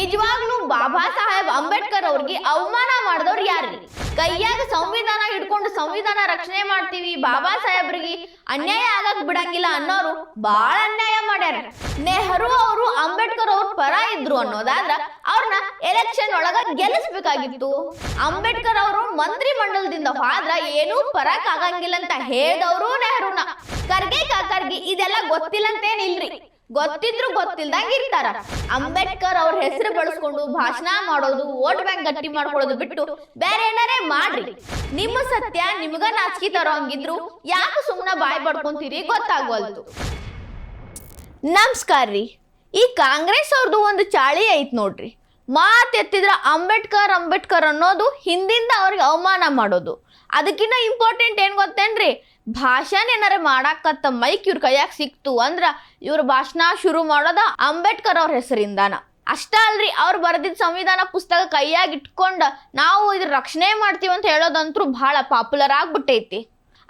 ನಿಜವಾಗ್ಲೂ ಬಾಬಾ ಸಾಹೇಬ್ ಅಂಬೇಡ್ಕರ್ ಅವ್ರಿಗೆ ಅವಮಾನ ಮಾಡಿದವ್ರು ಯಾರ್ರಿ? ಕೈಯಾಗ ಸಂವಿಧಾನ ಹಿಡ್ಕೊಂಡು ಸಂವಿಧಾನ ರಕ್ಷಣೆ ಮಾಡ್ತೀವಿ, ಬಾಬಾ ಸಾಹೇಬ್ರಿಗೆ ಅನ್ಯಾಯ ಆಗಕ್ ಬಿಡಂಗಿಲ್ಲ ಅನ್ನೋರು ಬಾಳ ಅನ್ಯಾಯ ಮಾಡ್ಯಾರ. ನೆಹರು ಅವರು ಅಂಬೇಡ್ಕರ್ ಅವ್ರ ಪರ ಇದ್ರು ಅನ್ನೋದಾದ್ರ ಅವ್ರನ್ನ ಎಲೆಕ್ಷನ್ ಒಳಗ ಗೆಲ್ಲಿಸ್ಬೇಕಾಗಿತ್ತು. ಅಂಬೇಡ್ಕರ್ ಅವರು ಮಂತ್ರಿ ಮಂಡಲದಿಂದ ಹೋದ್ರ ಏನೂ ಪರಕ್ ಆಗಂಗಿಲ್ಲ ಅಂತ ಹೇಳಿದವರು ನೆಹರುನ. ಕರ್ಗೆ ಕಾಕರ್ಗೆ ಇದೆಲ್ಲ ಗೊತ್ತಿಲ್ಲಂತೇನಿಲ್ರಿ. ಗೊತ್ತಿದ್ರು ಗೊತ್ತಿಲ್ದಂಗ ಇರ್ತಾರ. ಅಂಬೇಡ್ಕರ್ ಅವ್ರ ಹೆಸರು ಬಳಸ್ಕೊಂಡು ಭಾಷಣ ಮಾಡೋದು, ವೋಟ್ ಬ್ಯಾಂಕ್ ಗಟ್ಟಿ ಮಾಡ್ಕೊಳ್ಳೋದು ಬಿಟ್ಟು ಬೇರೆ ಏನಾರೇ ಮಾಡ್ರಿ. ನಿಮ್ಮ ಸತ್ಯ, ನಿಮ್ಗ ನಾಚಿಕೆ ತರೋ ಹಂಗಿದ್ರು ಯಾಕೆ ಸುಮ್ಮನೆ ಬಾಯ್ ಪಡ್ಕೊಂತೀರಿ ಗೊತ್ತಾಗೋಲ್ತು. ನಮಸ್ಕಾರ ರೀ. ಈ ಕಾಂಗ್ರೆಸ್ ಅವ್ರದ್ದು ಒಂದು ಚಾಳಿ ಐತ್ ನೋಡ್ರಿ. ಮಾತ್ ಎತ್ತಿದ್ರ ಅಂಬೇಡ್ಕರ್ ಅಂಬೇಡ್ಕರ್ ಅನ್ನೋದು ಹಿಂದಿಂದ ಅವ್ರಿಗೆ ಅವಮಾನ ಮಾಡೋದು. ಅದಕ್ಕಿಂತ ಇಂಪಾರ್ಟೆಂಟ್ ಏನು ಗೊತ್ತೇನ್ರಿ? ಭಾಷಣ ಏನಾರ ಮಾಡಾಕತ್ತ ಮೈಕ್ ಇವ್ರ ಕೈಯಾಗ ಸಿಕ್ತು ಅಂದ್ರ ಇವ್ರ ಭಾಷಣ ಶುರು ಮಾಡೋದ ಅಂಬೇಡ್ಕರ್ ಅವ್ರ ಹೆಸರಿಂದಾನ. ಅಷ್ಟ ಅಲ್ರಿ, ಅವ್ರು ಬರೆದಿದ್ದ ಸಂವಿಧಾನ ಪುಸ್ತಕ ಕೈಯಾಗಿ ಇಟ್ಕೊಂಡು ನಾವು ಇದ್ರ ರಕ್ಷಣೆ ಮಾಡ್ತೀವಿ ಅಂತ ಹೇಳೋದಂತೂ ಬಹಳ ಪಾಪ್ಯುಲರ್ ಆಗ್ಬಿಟ್ಟೈತಿ.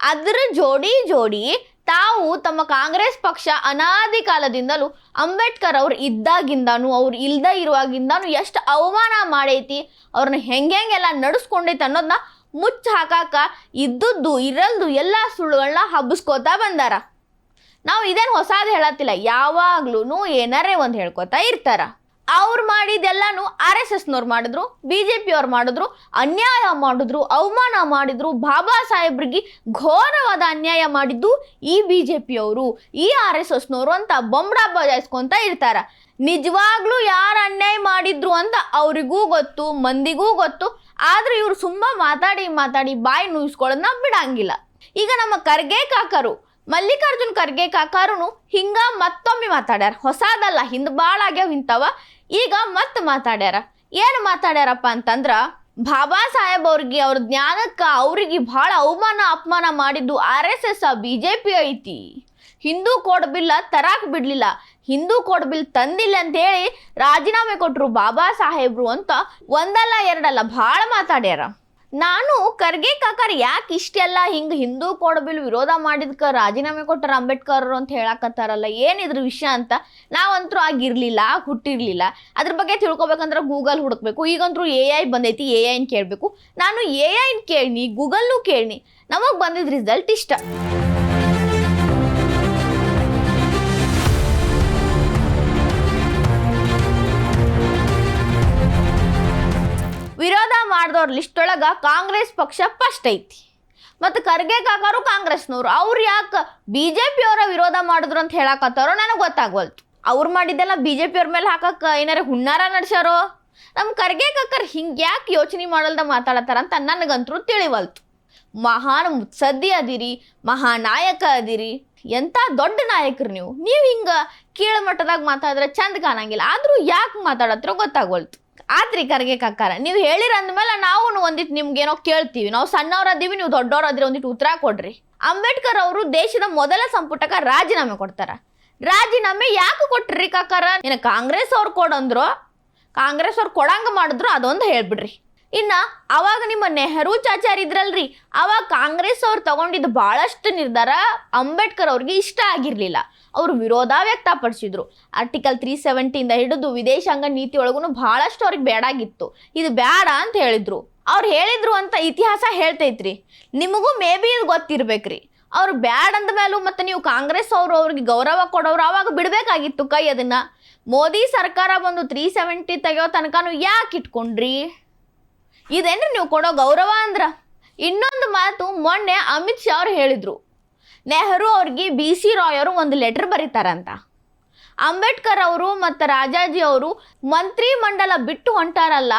ಅದ್ರ ಜೋಡಿ ಜೋಡಿ ತಾವು ತಮ್ಮ ಕಾಂಗ್ರೆಸ್ ಪಕ್ಷ ಅನಾದಿ ಕಾಲದಿಂದಲೂ ಅಂಬೇಡ್ಕರ್ ಅವ್ರು ಇದ್ದಾಗಿಂದಾನು, ಅವ್ರು ಇಲ್ದ ಇರುವಾಗಿಂದಾನು ಎಷ್ಟು ಅವಮಾನ ಮಾಡೈತಿ ಅವ್ರನ್ನ ಹೆಂಗೆಲ್ಲ ನಡೆಸ್ಕೊಂಡೈತಿ ಅನ್ನೋದನ್ನ ಮುಚ್ಚ ಹಾಕಾಕ ಇದ್ದದ್ದು, ಇರಲ್ದು ಎಲ್ಲ ಸುಳ್ಳುಗಳನ್ನ ಹಬ್ಬಿಸ್ಕೋತಾ ಬಂದಾರ. ನಾವು ಇದೇನು ಹೊಸಾದು ಹೇಳತ್ತಿಲ್ಲ ಯಾವಾಗ್ಲೂ ಏನಾರೇ ಒಂದು ಹೇಳ್ಕೊತಾ ಇರ್ತಾರ. ಅವ್ರು ಮಾಡಿದೆಲ್ಲಾನು ಆರ್ ಎಸ್ ಎಸ್ನವ್ರು ಮಾಡಿದ್ರು, ಬಿ ಜೆ ಪಿ ಅವ್ರು ಮಾಡಿದ್ರು, ಅನ್ಯಾಯ ಮಾಡಿದ್ರು, ಅವಮಾನ ಮಾಡಿದ್ರು, ಬಾಬಾ ಸಾಹೇಬ್ರಿಗೆ ಘೋರವಾದ ಅನ್ಯಾಯ ಮಾಡಿದ್ದು ಈ ಬಿ ಜೆ ಪಿಯವರು, ಈ ಆರ್ ಎಸ್ ಎಸ್ನವರು ಅಂತ ಬೊಂಬಡ ಬಜಾಯಿಸ್ಕೊಂತ ಇರ್ತಾರ. ನಿಜವಾಗ್ಲೂ ಯಾರು ಅನ್ಯಾಯ ಮಾಡಿದ್ರು ಅಂತ ಅವರಿಗೂ ಗೊತ್ತು, ಮಂದಿಗೂ ಗೊತ್ತು ಆದ್ರೆ ಇವ್ರು ತುಂಬಾ ಮಾತಾಡಿ ಮಾತಾಡಿ ಬಾಯಿ ನುಯಿಸ್ಕೊಳ್ಳೋದನ್ನ ಬಿಡಂಗಿಲ್ಲ. ಈಗ ನಮ್ಮ ಕರ್ಗೆ ಕಾಕರು, ಮಲ್ಲಿಕಾರ್ಜುನ್ ಖರ್ಗೆ ಕಾಕಾರುನು ಹಿಂಗ ಮತ್ತೊಮ್ಮೆ ಮಾತಾಡ್ಯಾರ. ಹೊಸದಲ್ಲ, ಹಿಂದ್ ಭಾಳ ಆಗ್ಯಾವ ಇಂಥವ. ಈಗ ಮತ್ತೆ ಮಾತಾಡ್ಯಾರ. ಏನು ಮಾತಾಡ್ಯಾರಪ್ಪ ಅಂತಂದ್ರ, ಬಾಬಾ ಸಾಹೇಬ್ ಅವ್ರಿಗೆ ಅವ್ರ ಜ್ಞಾನಕ್ಕ ಅವ್ರಿಗೆ ಭಾಳ ಅವಮಾನ, ಅಪಮಾನ ಮಾಡಿದ್ದು R S S B J P ಐತಿ. ಹಿಂದೂ ಕೋಡ್ ಬಿಲ್ಲ ತರಾಕ್ ಬಿಡ್ಲಿಲ್ಲ. ಹಿಂದೂ ಕೋಡ್ ಬಿಲ್ ತಂದಿಲ್ಲ ಅಂತ ಹೇಳಿ ರಾಜೀನಾಮೆ ಕೊಟ್ಟರು ಬಾಬಾ ಸಾಹೇಬ್ರು ಅಂತ ಒಂದಲ್ಲ ಎರಡಲ್ಲ ಭಾಳ ಮಾತಾಡ್ಯಾರ. ನಾನು ಖರ್ಗೆ ಕಾಕರ್ ಯಾಕೆ ಇಷ್ಟೆಲ್ಲ ಹಿಂಗೆ ಹಿಂದೂ ಕೋಡ್ ಬಿಲ್ ವಿರೋಧ ಮಾಡಿದ್ಕ ರಾಜೀನಾಮೆ ಕೊಟ್ಟಾರ ಅಂಬೇಡ್ಕರ್ ಅಂತ ಹೇಳಕತ್ತಾರಲ್ಲ, ಏನಿದ್ರ ವಿಷಯ ಅಂತ ನಾವಂತರೂ ಆಗಿರಲಿಲ್ಲ, ಹುಟ್ಟಿರಲಿಲ್ಲ. ಅದ್ರ ಬಗ್ಗೆ ತಿಳ್ಕೊಬೇಕಂದ್ರೆ ಗೂಗಲ್ ಹುಡುಕ್ಬೇಕು. ಈಗಂತರೂ ಎ ಐ ಬಂದೈತಿ, ಎ ಐನ್ ಕೇಳಬೇಕು. ನಾನು ಎ ಐನ್ ಕೇಳಿನಿ, ಗೂಗಲ್ನು ಕೇಳಿನಿ. ನಮಗೆ ಬಂದಿದ್ದ ರಿಸಲ್ಟ್ ಇಷ್ಟ. ಮಾಡಿದವ್ರ ಲಿಸ್ಟ್ ಒಳಗೆ ಕಾಂಗ್ರೆಸ್ ಪಕ್ಷ ಫಸ್ಟ್ ಐತಿ. ಮತ್ತು ಖರ್ಗೆ ಕಾಕಾರು ಕಾಂಗ್ರೆಸ್ನವ್ರು. ಅವ್ರು ಯಾಕೆ ಬಿ ಜೆ ಪಿಯವರ ವಿರೋಧ ಮಾಡಿದ್ರು ಅಂತ ಹೇಳಕತ್ತಾರೋ ನನಗೆ ಗೊತ್ತಾಗ್ವಲ್ತು. ಅವ್ರು ಮಾಡಿದ್ದೆಲ್ಲ ಬಿ ಜೆ ಪಿಯವ್ರ ಮೇಲೆ ಹಾಕಕ್ಕೆ ಏನಾರ ಹುನ್ನಾರ ನಡೆಸ್ಯಾರೋ? ನಮ್ಮ ಖರ್ಗೆ ಕಾಕರ್ ಹಿಂಗೆ ಯಾಕೆ ಯೋಚನೆ ಮಾಡಲ್ದ ಮಾತಾಡತ್ತಾರ ಅಂತ ನನಗಂತರೂ ತಿಳಿವಲ್ತು. ಮಹಾನ್ ಮುತ್ಸದ್ದಿ ಅದಿರಿ, ಮಹಾನಾಯಕ ಅದಿರಿ ಎಂಥ ದೊಡ್ಡ ನಾಯಕರು ನೀವು. ನೀವು ಹಿಂಗೆ ಕೀಳ್ಮಟ್ಟದಾಗ ಮಾತಾಡಿದ್ರೆ ಚಂದ ಕಾಣಂಗಿಲ್ಲ. ಆದರೂ ಯಾಕೆ ಮಾತಾಡತ್ರೋ ಗೊತ್ತಾಗ್ವಲ್ತು. ಆತ್ರಿ ಕರ್ಗೆ ಕಾಕಾರ. ನೀವು ಹೇಳಿರ ಅಂದ್ಮೇಲೆ ನಾವು ಒಂದಿಟ್ಟು ನಿಮ್ಗೇನೋ ಕೇಳ್ತೀವಿ. ನಾವು ಸಣ್ಣವ್ರದೀವಿ ನೀವು ದೊಡ್ಡವರಾದ್ರೆ ಒಂದಿಟ್ಟು ಉತ್ತರ ಕೊಡ್ರಿ. ಅಂಬೇಡ್ಕರ್ ಅವರು ದೇಶದ ಮೊದಲ ಸಂಪುಟಕ್ಕೆ ರಾಜೀನಾಮೆ ಕೊಡ್ತಾರ. ರಾಜೀನಾಮೆ ಯಾಕೆ ಕೊಟ್ರಿ ಕಾಕಾರ? ಏನ ಕಾಂಗ್ರೆಸ್ ಅವ್ರು ಕೊಡಂದ್ರು, ಕಾಂಗ್ರೆಸ್ ಅವ್ರು ಕೊಡಂಗ ಮಾಡಿದ್ರು ಅದೊಂದು ಹೇಳ್ಬಿಡ್ರಿ. ಇನ್ನ ಅವಾಗ ನಿಮ್ಮ ನೆಹರು ಚಾಚಾರ್ ಇದ್ರಲ್ರಿ, ಅವಾಗ ಕಾಂಗ್ರೆಸ್ ಅವ್ರು ತಗೊಂಡಿದ್ದ ಭಾಳಷ್ಟು ನಿರ್ಧಾರ ಅಂಬೇಡ್ಕರ್ ಅವ್ರಿಗೆ ಇಷ್ಟ ಆಗಿರಲಿಲ್ಲ. ಅವರು ವಿರೋಧ ವ್ಯಕ್ತಪಡಿಸಿದ್ರು. ಆರ್ಟಿಕಲ್ ತ್ರೀ ಸೆವೆಂಟಿಯಿಂದ ಹಿಡಿದು ವಿದೇಶಾಂಗ ನೀತಿ ಒಳಗೂ ಭಾಳಷ್ಟು ಅವ್ರಿಗೆ ಬೇಡಾಗಿತ್ತು ಇದು ಬೇಡ ಅಂತ ಹೇಳಿದ್ರು. ಅವ್ರು ಹೇಳಿದ್ರು ಅಂತ ಇತಿಹಾಸ ಹೇಳ್ತೈತ್ರಿ. ನಿಮಗೂ ಮೇ ಬಿ ಇದು ಗೊತ್ತಿರ್ಬೇಕ್ರಿ. ಅವ್ರು ಬ್ಯಾಡ್ ಅಂದ ಮೇಲೂ ಮತ್ತು ನೀವು ಕಾಂಗ್ರೆಸ್ ಅವರು ಅವ್ರಿಗೆ ಗೌರವ ಕೊಡೋರು ಅವಾಗ ಬಿಡಬೇಕಾಗಿತ್ತು ಕೈ ಅದನ್ನು. ಮೋದಿ ಸರ್ಕಾರ ಬಂದು ತ್ರೀ ಸೆವೆಂಟಿ ತೆಗೆಯೋ ತನಕನೂ ಯಾಕೆ ಇಟ್ಕೊಂಡ್ರಿ? ಇದೇನ್ರಿ ನೀವು ಕೊಡೋ ಗೌರವ ಅಂದ್ರ? ಇನ್ನೊಂದು ಮಾತು ಮೊನ್ನೆ ಅಮಿತ್ ಶಾ ಅವ್ರು ಹೇಳಿದ್ರು. ನೆಹರು ಅವ್ರಿಗೆ ಬಿ ಸಿ ರಾಯ್ ಅವರು ಒಂದು ಲೆಟರ್ ಬರೀತಾರಂತ. ಅಂಬೇಡ್ಕರ್ ಅವರು ಮತ್ತು ರಾಜಾಜಿ ಅವರು ಮಂತ್ರಿ ಮಂಡಲ ಬಿಟ್ಟು ಹೊಂಟಾರಲ್ಲ,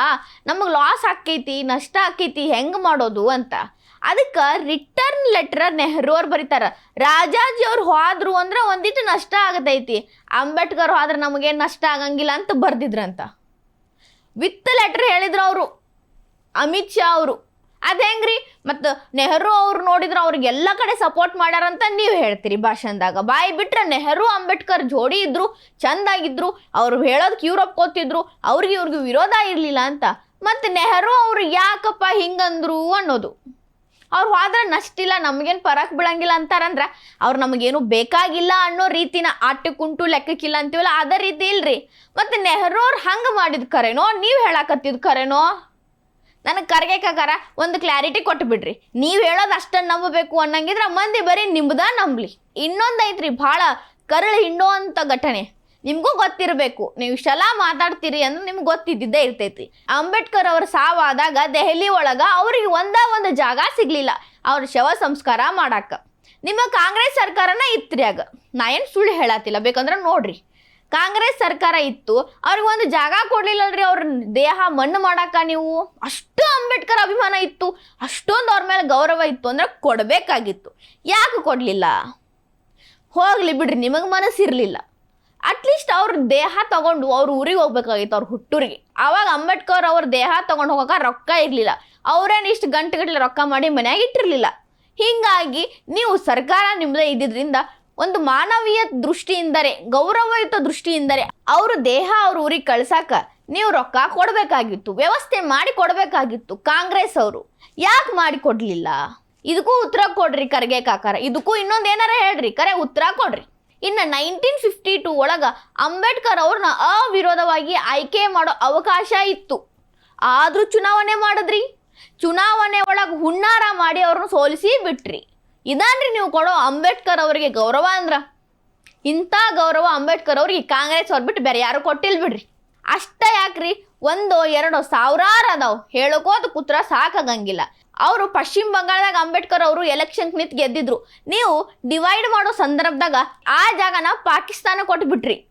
ನಮಗೆ ಲಾಸ್ ಆಕೈತಿ ನಷ್ಟ ಆಕೈತಿ ಹೆಂಗೆ ಮಾಡೋದು ಅಂತ. ಅದಕ್ಕೆ ರಿಟರ್ನ್ ಲೆಟರ್ ನೆಹರು ಅವ್ರು ಬರೀತಾರೆ. ರಾಜಾಜಿ ಅವ್ರು ಹೋದ್ರು ಅಂದ್ರೆ ಒಂದಿಟ್ಟು ನಷ್ಟ ಆಗತೈತಿ. ಅಂಬೇಡ್ಕರ್ ಹೋದ್ರೆ ನಮಗೇನು ನಷ್ಟ ಆಗಂಗಿಲ್ಲ ಅಂತ ಬರ್ದಿದ್ರಂತ. ವಿತ್ ಲೆಟ್ರ್ ಹೇಳಿದ್ರು ಅವರು. ಅಮಿತ್ ಶಾ ಅವರು. ಅದು ಹೆಂಗ್ರಿ? ಮತ್ತು ನೆಹರು ಅವ್ರು ನೋಡಿದ್ರೆ ಅವ್ರಿಗೆ ಎಲ್ಲ ಕಡೆ ಸಪೋರ್ಟ್ ಮಾಡ್ಯಾರಂತ ನೀವು ಹೇಳ್ತೀರಿ ಭಾಷಣದಾಗ. ಬಾಯಿ ಬಿಟ್ರೆ ನೆಹರು, ಅಂಬೇಡ್ಕರ್ ಜೋಡಿ ಇದ್ರು, ಚಂದಾಗಿದ್ರು, ಅವ್ರು ಹೇಳೋದಕ್ಕೆ ಯೂರೋಪ್ ಕೊತ್ತಿದ್ರು ಅವ್ರಿಗೆ ಇವ್ರಿಗೆ ವಿರೋಧ ಇರಲಿಲ್ಲ ಅಂತ. ಮತ್ತು ನೆಹರು ಅವರು ಯಾಕಪ್ಪ ಹಿಂಗಂದ್ರು ಅನ್ನೋದು. ಅವ್ರು ಹೋದ್ರೆ ನಷ್ಟಿಲ್ಲ, ನಮಗೇನು ಪರಕ್ ಬೀಳಂಗಿಲ್ಲ ಅಂತಾರಂದ್ರೆ ಅವ್ರು ನಮಗೇನು ಬೇಕಾಗಿಲ್ಲ ಅನ್ನೋ ರೀತಿನ ಆಟಕ್ಕುಂಟು ಲೆಕ್ಕಕ್ಕಿಲ್ಲ ಅಂತೀವಲ್ಲ ಅದೇ ರೀತಿ ಇಲ್ರಿ. ಮತ್ತು ನೆಹರು ಅವ್ರು ಹಂಗೆ ಮಾಡಿದ ಕರೆನೋ, ನೀವು ಹೇಳಕತ್ತಿದ್ ಕರೆನೋ? ನನಗೆ ಕರ್ಗೆ ಕಾಕಾರ ಒಂದು ಕ್ಲಾರಿಟಿ ಕೊಟ್ಟು ಬಿಡ್ರಿ. ನೀವು ಹೇಳೋದು ಅಷ್ಟನ್ನು ನಂಬಬೇಕು ಅನ್ನಂಗಿದ್ರೆ ಮಂದಿ ಬರೀ ನಿಮ್ದ ನಂಬಲಿ. ಇನ್ನೊಂದು ಐತ್ರಿ ಭಾಳ ಕರಳು ಹಿಂಡೋ ಅಂತ ಘಟನೆ. ನಿಮಗೂ ಗೊತ್ತಿರಬೇಕು, ನೀವು ಇಷ್ಟೆಲ್ಲ ಮಾತಾಡ್ತೀರಿ ಅಂದ್ರೆ ನಿಮ್ಗೆ ಗೊತ್ತಿದ್ದಿದ್ದೇ ಇರ್ತೈತಿ ಅಂಬೇಡ್ಕರ್ ಅವರ ಸಾವಾದಾಗ ದೆಹಲಿ ಒಳಗೆ ಅವ್ರಿಗೆ ಒಂದ ಒಂದು ಜಾಗ ಸಿಗ್ಲಿಲ್ಲ, ಅವ್ರ ಶವ ಸಂಸ್ಕಾರ ಮಾಡಾಕ. ನಿಮ್ಮ ಕಾಂಗ್ರೆಸ್ ಸರ್ಕಾರನ ಇತ್ರಿ ಆಗ. ನಾ ಏನು ಸುಳ್ಳು ಹೇಳತ್ತಿಲ್ಲ ಬೇಕಂದ್ರೆ ನೋಡ್ರಿ. ಕಾಂಗ್ರೆಸ್ ಸರ್ಕಾರ ಇತ್ತು, ಅವ್ರಿಗೆ ಒಂದು ಜಾಗ ಕೊಡ್ಲಿಲ್ಲಲ್ರಿ ಅವ್ರ ದೇಹ ಮಣ್ಣು ಮಾಡಾಕ ನೀವು. ಅಷ್ಟು ಅಂಬೇಡ್ಕರ್ ಅಭಿಮಾನ ಇತ್ತು, ಅಷ್ಟೊಂದು ಅವ್ರ ಮೇಲೆ ಗೌರವ ಇತ್ತು ಅಂದ್ರೆ ಕೊಡಬೇಕಾಗಿತ್ತು. ಯಾಕೆ ಕೊಡಲಿಲ್ಲ? ಹೋಗ್ಲಿ ಬಿಡ್ರಿ, ನಿಮಗೆ ಮನಸ್ಸಿರಲಿಲ್ಲ. ಅಟ್ಲೀಸ್ಟ್ ಅವ್ರ ದೇಹ ತಗೊಂಡು ಅವ್ರ ಊರಿಗೆ ಹೋಗ್ಬೇಕಾಗಿತ್ತು ಅವ್ರ ಹುಟ್ಟೂರಿಗೆ. ಆವಾಗ ಅಂಬೇಡ್ಕರ್ ಅವ್ರ ದೇಹ ತಗೊಂಡು ಹೋಗಕ್ಕೆ ರೊಕ್ಕ ಇರಲಿಲ್ಲ. ಅವ್ರೇನು ಇಷ್ಟು ಗಂಟೆಗಟ್ಟಲೆ ರೊಕ್ಕ ಮಾಡಿ ಮನ್ಯಾಗ ಇಟ್ಟಿರಲಿಲ್ಲ. ಹೀಗಾಗಿ ನೀವು ಸರ್ಕಾರ ನಿಮ್ಮದೇ ಇದ್ದಿದ್ರಿಂದ ಒಂದು ಮಾನವೀಯ ದೃಷ್ಟಿಯಿಂದರೆ ಗೌರವಯುತ ದೃಷ್ಟಿಯಿಂದರೆ ಅವ್ರ ದೇಹ, ಅವ್ರ ಊರಿಗೆ ಕಳ್ಸಾಕ ನೀವು ರೊಕ್ಕ ಕೊಡಬೇಕಾಗಿತ್ತು, ವ್ಯವಸ್ಥೆ ಮಾಡಿ ಕೊಡಬೇಕಾಗಿತ್ತು ಕಾಂಗ್ರೆಸ್ ಅವರು. ಯಾಕೆ ಮಾಡಿ ಕೊಡಲಿಲ್ಲ? ಇದಕ್ಕೂ ಉತ್ತರ ಕೊಡ್ರಿ ಕರ್ಗೆ ಕಾಕಾರ. ಇದಕ್ಕೂ ಇನ್ನೊಂದು ಏನಾರ ಹೇಳ್ರಿ, ಕರೆ ಉತ್ತರ ಕೊಡ್ರಿ. ಇನ್ನು ನೈನ್ಟೀನ್ ಫಿಫ್ಟಿ ಟೂ ಒಳಗೆ ಅಂಬೇಡ್ಕರ್ ಅವ್ರನ್ನ ಅವಿರೋಧವಾಗಿ ಆಯ್ಕೆ ಮಾಡೋ ಅವಕಾಶ ಇತ್ತು. ಆದರೂ ಚುನಾವಣೆ ಮಾಡಿದ್ರಿ. ಚುನಾವಣೆ ಒಳಗೆ ಹುನ್ನಾರ ಮಾಡಿ ಅವ್ರನ್ನ ಸೋಲಿಸಿ ಬಿಟ್ರಿ. ಇದಾನ್ರಿ ನೀವು ಕೊಡೋ ಅಂಬೇಡ್ಕರ್ ಅವರಿಗೆ ಗೌರವ ಅಂದ್ರ. ಇಂಥ ಗೌರವ ಅಂಬೇಡ್ಕರ್ ಅವ್ರಿಗೆ ಕಾಂಗ್ರೆಸ್ ಅವ್ರು ಬಿಟ್ಟು ಬೇರೆ ಯಾರು ಕೊಟ್ಟಿಲ್ಲ ಬಿಡ್ರಿ. ಅಷ್ಟ ಯಾಕ್ರಿ? ಒಂದು, ಎರಡು ಸಾವಿರಾರು ಅದಾವ್. ಹೇಳಕೋದು ಕುತ್ರ ಸಾಕಾಗಂಗಿಲ್ಲ. ಅವರು ಪಶ್ಚಿಮ ಬಂಗಾಳದಾಗ ಅಂಬೇಡ್ಕರ್ ಅವರು ಎಲೆಕ್ಷನ್ ನಿಂತು ಗೆದ್ದಿದ್ರು. ನೀವು ಡಿವೈಡ್ ಮಾಡೋ ಸಂದರ್ಭದಾಗ ಆ ಜಾಗನ ಪಾಕಿಸ್ತಾನ ಕೊಟ್ಬಿಟ್ರಿ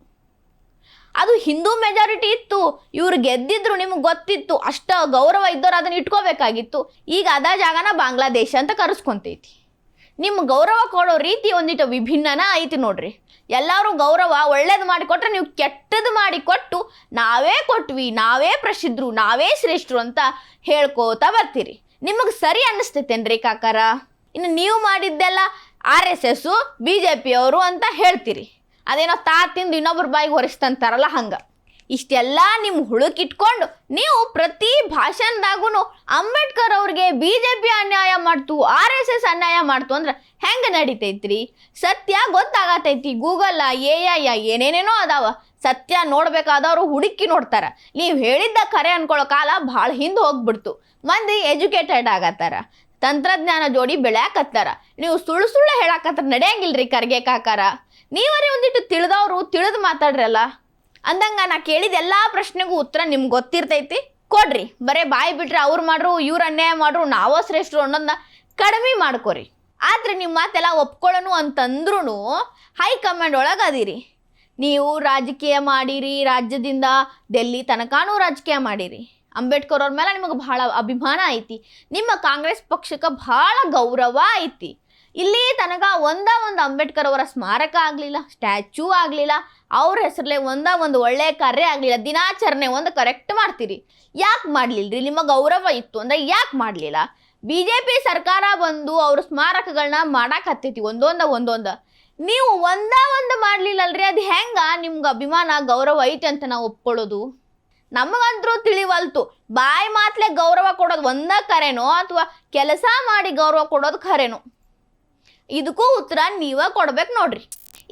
ಅದು ಹಿಂದೂ ಮೆಜಾರಿಟಿ ಇತ್ತು. ಇವ್ರು ಗೆದ್ದಿದ್ರು ನಿಮ್ಗೆ ಗೊತ್ತಿತ್ತು. ಅಷ್ಟ ಗೌರವ ಇದ್ದವ್ರು ಅದನ್ನ ಇಟ್ಕೋಬೇಕಾಗಿತ್ತು. ಈಗ ಅದ ಜಾಗನ ಬಾಂಗ್ಲಾದೇಶ ಅಂತ ಕರೆಸ್ಕೊಂತೈತಿ. ನಿಮ್ಮ ಗೌರವ ಕೊಡೋ ರೀತಿ ಒಂದಿಟ್ಟು ವಿಭಿನ್ನನ ಐತಿ ನೋಡ್ರಿ. ಎಲ್ಲರೂ ಗೌರವ ಒಳ್ಳೇದು ಮಾಡಿಕೊಟ್ರೆ ನೀವು ಕೆಟ್ಟದ್ದು ಮಾಡಿಕೊಟ್ಟು ನಾವೇ ಕೊಟ್ವಿ, ನಾವೇ ಪ್ರಸಿದ್ಧರು, ನಾವೇ ಶ್ರೇಷ್ಠರು ಅಂತ ಹೇಳ್ಕೋತಾ ಬರ್ತೀರಿ. ನಿಮಗೆ ಸರಿ ಅನ್ನಿಸ್ತೈತೇನ್ರಿ ಕಾಕಾರ? ಇನ್ನು ನೀವು ಮಾಡಿದ್ದೆಲ್ಲ R S S, B J ಪಿಯವರು ಅಂತ ಹೇಳ್ತೀರಿ. ಅದೇನೋ ತಾ ತಿಂದು ಇನ್ನೊಬ್ರ ಬಾಯಿಗೆ ಹೊರಿಸ್ತಂತಾರಲ್ಲ ಹಂಗೆ. ಇಷ್ಟೆಲ್ಲ ನಿಮ್ಮ ಹುಳುಕಿಟ್ಕೊಂಡು ನೀವು ಪ್ರತಿ ಭಾಷಣದಾಗೂ ಅಂಬೇಡ್ಕರ್ ಅವ್ರಿಗೆ ಬಿ ಜೆ ಪಿ ಅನ್ಯಾಯ ಮಾಡ್ತು, ಆರ್ ಎಸ್ ಎಸ್ ಅನ್ಯಾಯ ಮಾಡ್ತು ಅಂದ್ರೆ ಹೆಂಗೆ ನಡಿತೈತ್ರಿ? ಸತ್ಯ ಗೊತ್ತಾಗತೈತಿ ಗೂಗಲ್ ಎ ಐ ಏನೇನೇನೋ ಅದಾವ. ಸತ್ಯ ನೋಡ್ಬೇಕಾದವರು ಹುಡುಕಿ ನೋಡ್ತಾರ. ನೀವು ಹೇಳಿದ್ದ ಕರೆ ಅನ್ಕೊಳ್ಳೋ ಕಾಲ ಭಾಳ ಹಿಂದೆ ಹೋಗ್ಬಿಡ್ತು. ಮಂದಿ ಎಜುಕೇಟೆಡ್ ಆಗತ್ತಾರ. ತಂತ್ರಜ್ಞಾನ ಜೋಡಿ ಬೆಳ್ಯಾಕತ್ತಾರ. ನೀವು ಸುಳ್ಳು ಸುಳ್ಳು ಹೇಳಾಕತ್ತಾರ ನಡೆಯಂಗಿಲ್ರಿ ಕರ್ಗೆ ಕಾಕಾರ. ನೀವರೇ ಒಂದಿಟ್ಟು ತಿಳಿದವರು, ತಿಳಿದು ಮಾತಾಡ್ರಲ್ಲ. ಅಂದಂಗ ನಾ ಕೇಳಿದ ಎಲ್ಲಾ ಪ್ರಶ್ನೆಗೂ ಉತ್ತರ ನಿಮ್ಗೆ ಗೊತ್ತಿರ್ತೈತಿ. ಕೊಡ್ರಿ, ಬರೇ ಬಾಯಿ ಬಿಟ್ರೆ ಅವ್ರು ಮಾಡ್ರು, ಇವ್ರು ಅನ್ಯಾಯ ಮಾಡ್ರು, ನಾವೋ ಶ್ರೇಷ್ಠರು ಅನ್ನೋದನ್ನ ಕಡಿಮೆ ಮಾಡ್ಕೊರಿ. ಆದ್ರೆ ನಿಮ್ಮ ಮಾತೆಲ್ಲ ಒಪ್ಕೊಳ್ಳೋನು ಅಂತಂದ್ರೂ ಹೈಕಮಾಂಡ್ ಒಳಗೆ ಅದೀರಿ. ನೀವು ರಾಜಕೀಯ ಮಾಡಿರಿ, ರಾಜ್ಯದಿಂದ ಡೆಲ್ಲಿ ತನಕನೂ ರಾಜಕೀಯ ಮಾಡಿರಿ. ಅಂಬೇಡ್ಕರ್ ಅವ್ರ ಮೇಲೆ ನಿಮಗೆ ಭಾಳ ಅಭಿಮಾನ ಐತಿ. ನಿಮ್ಮ ಕಾಂಗ್ರೆಸ್ ಪಕ್ಷಕ್ಕೆ ಭಾಳ ಗೌರವ ಐತಿ. ಇಲ್ಲಿ ತನಕ ಒಂದ ಒಂದು ಅಂಬೇಡ್ಕರ್ ಅವರ ಸ್ಮಾರಕ ಆಗಲಿಲ್ಲ ಸ್ಟ್ಯಾಚ್ಯೂ ಆಗಲಿಲ್ಲ, ಅವ್ರ ಹೆಸರಲ್ಲೇ ಒಂದ ಒಂದು ಒಳ್ಳೆ ಕಾರ್ಯ ಆಗಲಿಲ್ಲ, ದಿನಾಚರಣೆ ಒಂದು ಕರೆಕ್ಟ್ ಮಾಡ್ತೀರಿ. ಯಾಕೆ ಮಾಡಲಿಲ್ರಿ? ನಿಮ್ಮ ಗೌರವ ಇತ್ತು ಅಂದ್ರೆ ಯಾಕೆ ಮಾಡಲಿಲ್ಲ? ಬಿ ಜೆ ಪಿ ಸರ್ಕಾರ ಬಂದು ಅವ್ರ ಸ್ಮಾರಕಗಳನ್ನ ಮಾಡಾಕತ್ತೈತಿ ಒಂದೊಂದ ಒಂದೊಂದ. ನೀವು ಒಂದ ಒಂದು ಮಾಡಲಿಲ್ಲಲ್ರಿ, ಅದು ಹೆಂಗೆ ನಿಮ್ಗೆ ಅಭಿಮಾನ, ಗೌರವ ಐತಿ ಅಂತ ನಾವು ಒಪ್ಕೊಳ್ಳೋದು? ನಮಗಂತರೂ ತಿಳಿವಲ್ತು. ಬಾಯಿ ಮಾತ್ಲೆ ಗೌರವ ಕೊಡೋದು ಒಂದ ಕರೆನೋ, ಅಥವಾ ಕೆಲಸ ಮಾಡಿ ಗೌರವ ಕೊಡೋದು ಖರೇನೋ ಇದಕ್ಕೂ ಉತ್ತರ ನೀವೇ ಕೊಡ್ಬೇಕು ನೋಡ್ರಿ.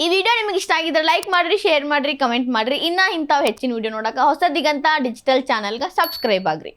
ಈ ವಿಡಿಯೋ ನಿಮಗೆ ಇಷ್ಟ ಆಗಿದ್ರೆ ಲೈಕ್ ಮಾಡಿರಿ ಶೇರ್ ಮಾಡಿರಿ ಕಮೆಂಟ್ ಮಾಡಿರಿ. ಇನ್ನ ಇಂಥವು ಹೆಚ್ಚಿನ ವಿಡಿಯೋ ನೋಡಕ್ಕೆ ಹೊಸ ದಿಗಂತ ಡಿಜಿಟಲ್ ಚಾನಲ್ಗೆ ಸಬ್ಸ್ಕ್ರೈಬ್ ಆಗ್ರಿ.